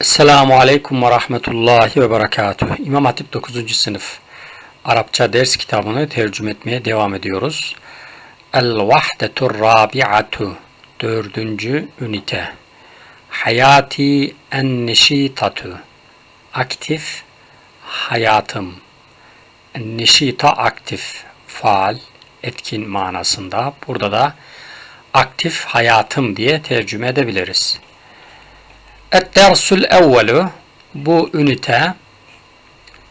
Esselamu Aleyküm ve Rahmetullahi ve Berekatuhu. İmam Hatip 9. sınıf Arapça ders kitabını tercüme etmeye devam ediyoruz. El-Vahdetur Rabi'atu Dördüncü ünite Hayati en-Neşitatu Aktif hayatım Neşita aktif faal etkin manasında. Burada da aktif hayatım diye tercüme edebiliriz. Et-dersul evvelu bu ünite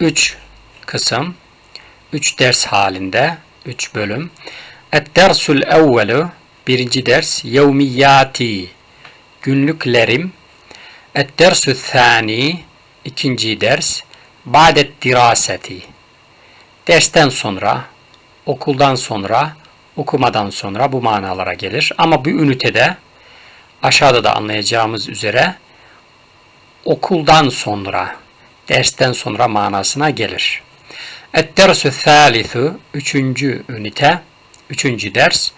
3 kısım 3 ders halinde 3 bölüm. Et-dersul evvelu birinci ders yevmiyati günlüklerim. Et-dersul thani ikinci ders ba'det diraseti dersten sonra okuldan sonra okumadan sonra bu manalara gelir. Ama bu ünitede aşağıda da anlayacağımız üzere okuldan sonra, dersten sonra manasına gelir. Et-dersü thalithu, üçüncü ünite, üçüncü ders.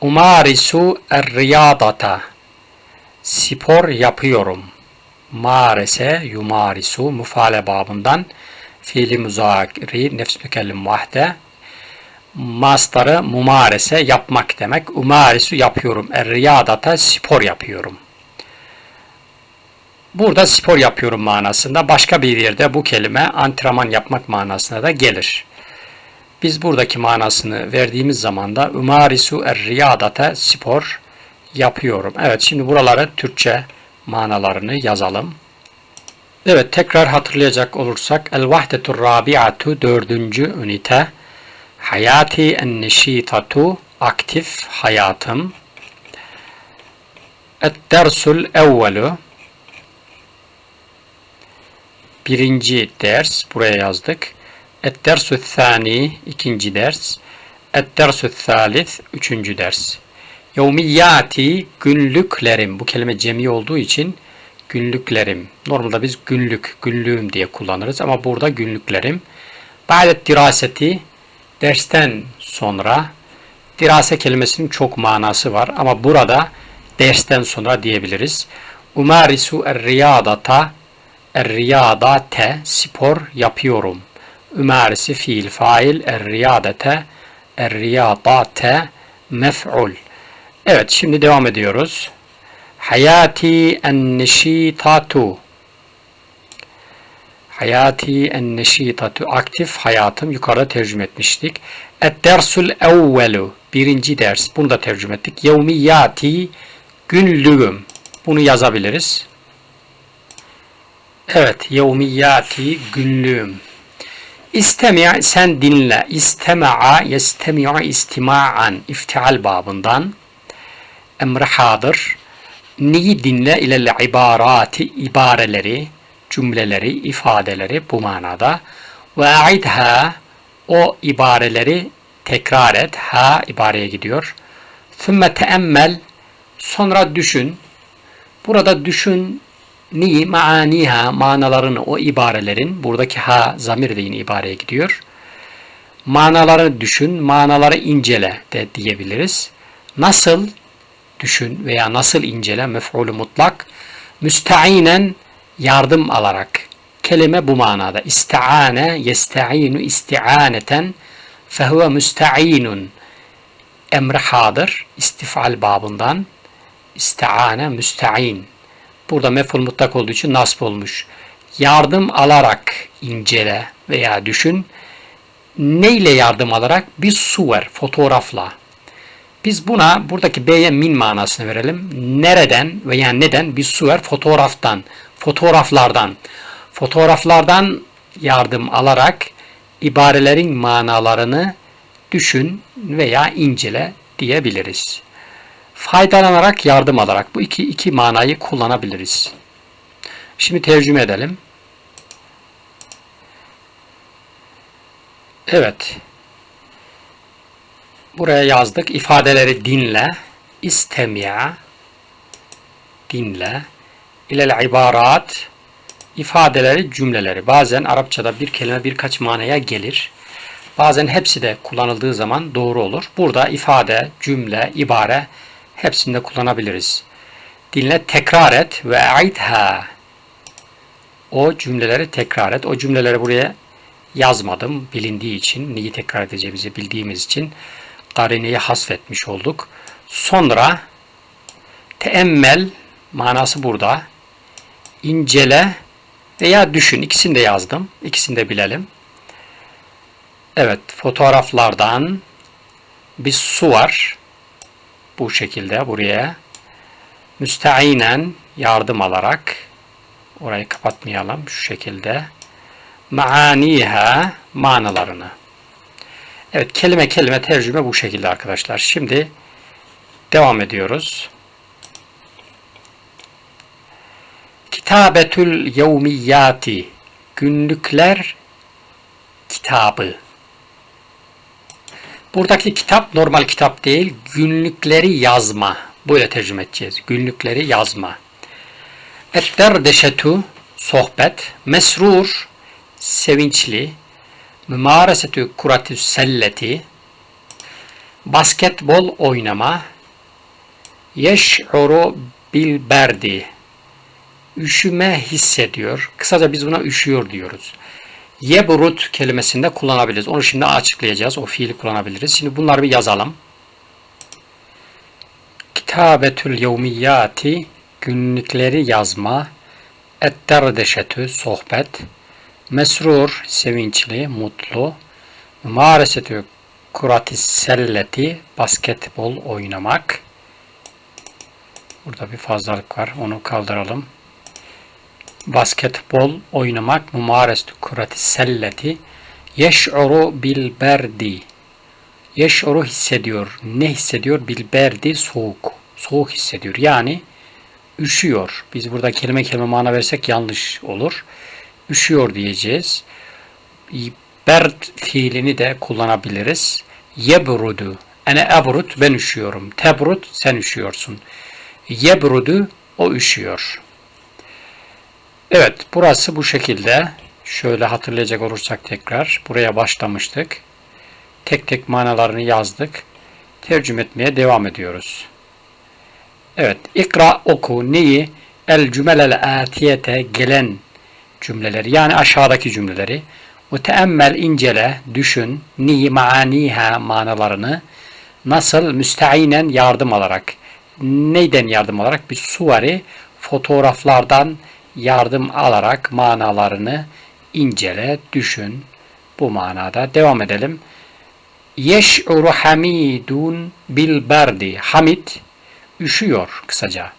Umarisu er-riyadata, spor yapıyorum. Marese, yumarisu, mufale babından, fiili muzakiri, nefs mükellim vahde, mastarı mumarese, yapmak demek. Umarisu yapıyorum. Er-riyadata, spor yapıyorum. Burada spor yapıyorum manasında. Başka bir yerde bu kelime antrenman yapmak manasına da gelir. Biz buradaki manasını verdiğimiz zaman da umarisu er riyadate spor yapıyorum. Evet şimdi buraları Türkçe manalarını yazalım. Evet tekrar hatırlayacak olursak el vahdetur rabiatu dördüncü ünite hayati en neşitatu aktif hayatım et dersul evvelu birinci ders buraya yazdık. Et-dersü thani ikinci ders. Et-dersü thalith üçüncü ders. Yevmiyati günlüklerim. Bu kelime cemi olduğu için günlüklerim. Normalde biz günlük, günlüğüm diye kullanırız ama burada günlüklerim. Ba'det diraseti dersten sonra dirase kelimesinin çok manası var ama burada dersten sonra diyebiliriz. Umarisu er-riyadata Er-riyadate spor yapıyorum. Ümerisi fiil fail er-riyadete er-riyadate mef'ul. Evet şimdi devam ediyoruz. Hayati en-neşitatu Hayati en-neşitatu aktif hayatım yukarıda tercüme etmiştik. Et-dersul evvelu birinci ders bunu da tercüme ettik. Yevmiyati günlüğüm bunu yazabiliriz. Evet, yevmiyati günlüğüm. İstemi' sen dinle. İstema'a yestemi'u istima'an iftial babından emri hadır. Neyi dinle ile ibarati ibareleri, cümleleri, ifadeleri bu manada. Ve a'idha o ibareleri tekrar et. Ha ibareye gidiyor. Sümme teemmel sonra düşün. Burada düşün ni maaniha manalarını o ibarelerin buradaki ha zamir de yine ibareye gidiyor. Manalarını düşün, manaları incele de diyebiliriz. Nasıl düşün veya nasıl incele? Mef'ulü mutlak. Müsteinen yardım alarak. Kelime bu manada. İsti'ane yesta'inu isti'aneten fehuve müsta'inun emri hadır. İstifal babından. İsti'ane müsta'in Burada meful mutlak olduğu için nasb olmuş. Yardım alarak incele veya düşün. Ne ile yardım alarak? Bir suver, fotoğrafla. Biz buna buradaki B'ye min manasını verelim. Nereden veya neden? Bir suver, fotoğraftan, fotoğraflardan. Fotoğraflardan yardım alarak ibarelerin manalarını düşün veya incele diyebiliriz faydalanarak yardım alarak bu iki, iki manayı kullanabiliriz. Şimdi tercüme edelim. Evet. Buraya yazdık. İfadeleri dinle. İstemiya. Dinle. İlel ibarat. ifadeleri, cümleleri. Bazen Arapçada bir kelime birkaç manaya gelir. Bazen hepsi de kullanıldığı zaman doğru olur. Burada ifade, cümle, ibare hepsinde kullanabiliriz. Dinle tekrar et ve aidha. o cümleleri tekrar et. O cümleleri buraya yazmadım bilindiği için, neyi tekrar edeceğimizi bildiğimiz için karineyi hasfetmiş olduk. Sonra teemmel manası burada. İncele veya düşün. İkisini de yazdım. İkisini de bilelim. Evet, fotoğraflardan bir su var. Bu şekilde buraya müsteinen yardım alarak orayı kapatmayalım şu şekilde maaniha manalarını. Evet kelime kelime tercüme bu şekilde arkadaşlar. Şimdi devam ediyoruz. Kitabetül yevmiyati günlükler kitabı. Buradaki kitap normal kitap değil, günlükleri yazma. Böyle tercüme edeceğiz. Günlükleri yazma. Et-derdeşetu sohbet, mesrur sevinçli, mümaresetü kuratü selleti, basketbol oynama, yeş'uru bil berdi, üşüme hissediyor. Kısaca biz buna üşüyor diyoruz. Yebrut kelimesinde kullanabiliriz. Onu şimdi açıklayacağız. O fiili kullanabiliriz. Şimdi bunları bir yazalım. Kitabetül yevmiyati günlükleri yazma, etterdeşetü sohbet, mesrur sevinçli, mutlu, mümaresetü kuratis selleti basketbol oynamak. Burada bir fazlalık var. Onu kaldıralım. Basketbol oynamak mümaresetü kuratis selleti yeş'uru bil berdi. Yeş'uru hissediyor. Ne hissediyor? Bil berdi soğuk. Soğuk hissediyor. Yani üşüyor. Biz burada kelime kelime mana versek yanlış olur. Üşüyor diyeceğiz. Berd fiilini de kullanabiliriz. Yebrudu. Ene ebrut ben üşüyorum. Tebrut sen üşüyorsun. Yebrudu o üşüyor. Evet burası bu şekilde. Şöyle hatırlayacak olursak tekrar. Buraya başlamıştık. Tek tek manalarını yazdık. Tercüme etmeye devam ediyoruz. Evet. ikra oku neyi? El cümelel atiyete gelen cümleleri yani aşağıdaki cümleleri. O teemmel incele, düşün, ni maaniha manalarını nasıl müsteinen yardım alarak. Neyden yardım alarak? Bir suvari fotoğraflardan yardım alarak manalarını incele, düşün. Bu manada devam edelim. Yeş'uru hamidun bil berdi. Hamid üşüyor kısaca.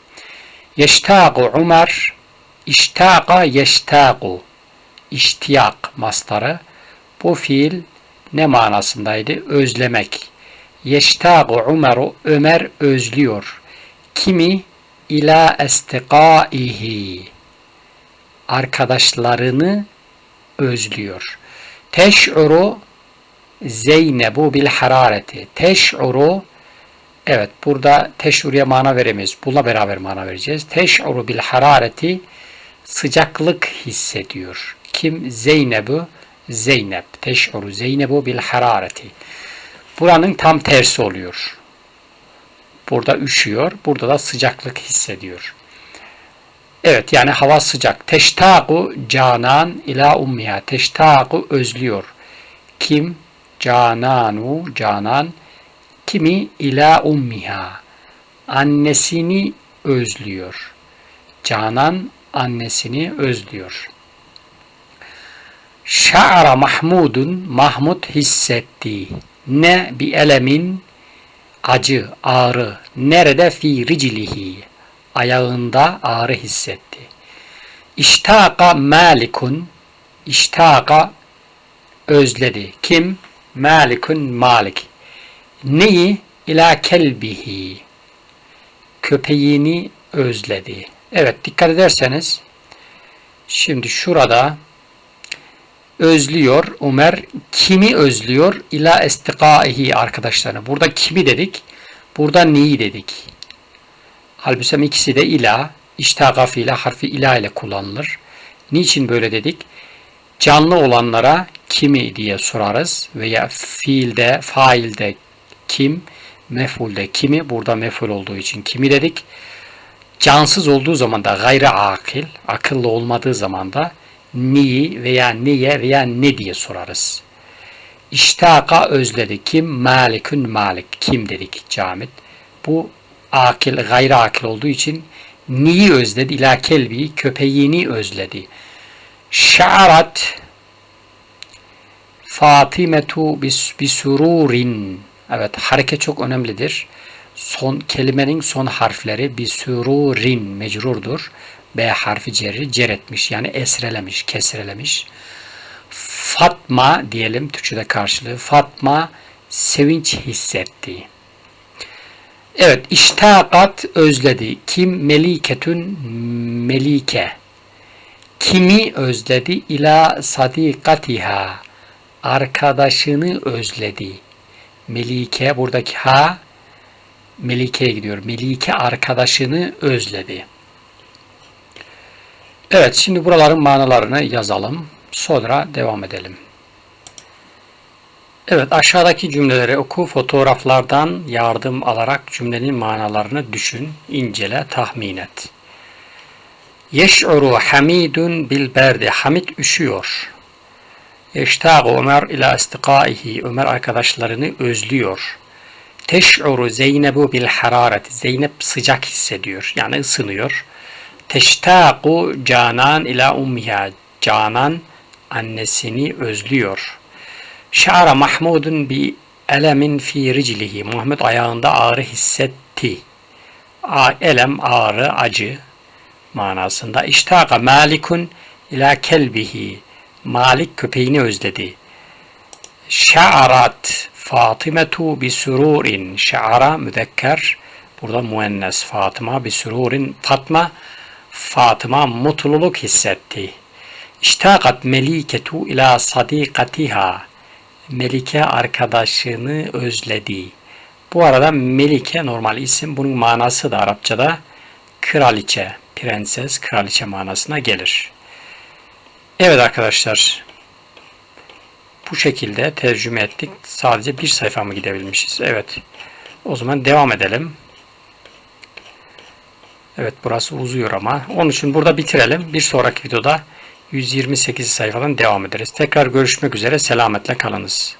Yeştâgu Umar İştâga yeştâgu İştiyak mastarı. Bu fiil ne manasındaydı? Özlemek. Yeştâgu Umaru Ömer özlüyor. Kimi? ila estikaihi arkadaşlarını özlüyor. Teş'uru Zeynebu bil harareti. Teş'uru Evet burada teş'uruya mana veremeyiz. Bununla beraber mana vereceğiz. Teş'uru bil harareti sıcaklık hissediyor. Kim? Zeynebu Zeynep. Teş'uru Zeynebu bil harareti. Buranın tam tersi oluyor. Burada üşüyor. Burada da sıcaklık hissediyor. Evet yani hava sıcak. Teştaku canan ila ummiha. Teştaku özlüyor. Kim? Cananu canan. Kimi? ila ummiha. Annesini özlüyor. Canan annesini özlüyor. Şa'ara Mahmudun Mahmud hissetti. Ne bir elemin acı, ağrı. Nerede fi riclihi? Ayağında ağrı hissetti. İştaka malikun İştaka özledi. Kim? Malikun malik. Neyi? İlâ kelbihi. Köpeğini özledi. Evet dikkat ederseniz şimdi şurada özlüyor Ömer. Kimi özlüyor? İla estikaihi arkadaşlarını. Burada kimi dedik? Burada neyi dedik? Halbuki ikisi de ila. İştaka fiile harfi ila ile kullanılır. Niçin böyle dedik? Canlı olanlara kimi diye sorarız veya fiilde, failde kim, mefulde kimi. Burada meful olduğu için kimi dedik. cansız olduğu zaman da gayri akil, akıllı olmadığı zaman da niyi veya niye veya ne diye sorarız. İştaka özledi. Kim? Malikün malik. Kim dedik camit. Bu akil, gayri akil olduğu için niyi özledi? İla kelbi, köpeğini özledi. Şa'arat Fatimetu bis, bisururin. Evet hareket çok önemlidir. Son kelimenin son harfleri bisururin mecrurdur. B harfi cerri cer etmiş yani esrelemiş, kesrelemiş. Fatma diyelim Türkçe'de karşılığı. Fatma sevinç hissetti. Evet, iştakat özledi. Kim? Meliketün melike. Kimi özledi? İla sadikatiha. Arkadaşını özledi. Melike buradaki ha Melike'ye gidiyor. Melike arkadaşını özledi. Evet şimdi buraların manalarını yazalım. Sonra devam edelim. Evet aşağıdaki cümleleri oku fotoğraflardan yardım alarak cümlenin manalarını düşün, incele, tahmin et. Yeş'uru Hamidun bil berdi. Hamid üşüyor. Yeştâgu Ömer ila istikaihi. Ömer arkadaşlarını özlüyor. Teş'uru Zeynebu bil harareti. Zeynep sıcak hissediyor. Yani ısınıyor. Teştâgu Canan ila ummiha. Canan annesini özlüyor. Şa'ara Mahmudun bi elemin fi riclihi. Muhammed ayağında ağrı hissetti. A, elem, ağrı, acı manasında. İştaka malikun ila kelbihi. Malik köpeğini özledi. Şa'arat Fatimetu bi sururin. Şa'ara müzekker. Burada müennes Fatıma bi sururin. Fatma Fatıma mutluluk hissetti. İştakat meliketu ila sadikatiha. Melike arkadaşını özledi. Bu arada Melike normal isim. Bunun manası da Arapçada kraliçe, prenses, kraliçe manasına gelir. Evet arkadaşlar. Bu şekilde tercüme ettik. Sadece bir sayfa mı gidebilmişiz? Evet. O zaman devam edelim. Evet burası uzuyor ama. Onun için burada bitirelim. Bir sonraki videoda 128 sayfadan devam ederiz. Tekrar görüşmek üzere. Selametle kalınız.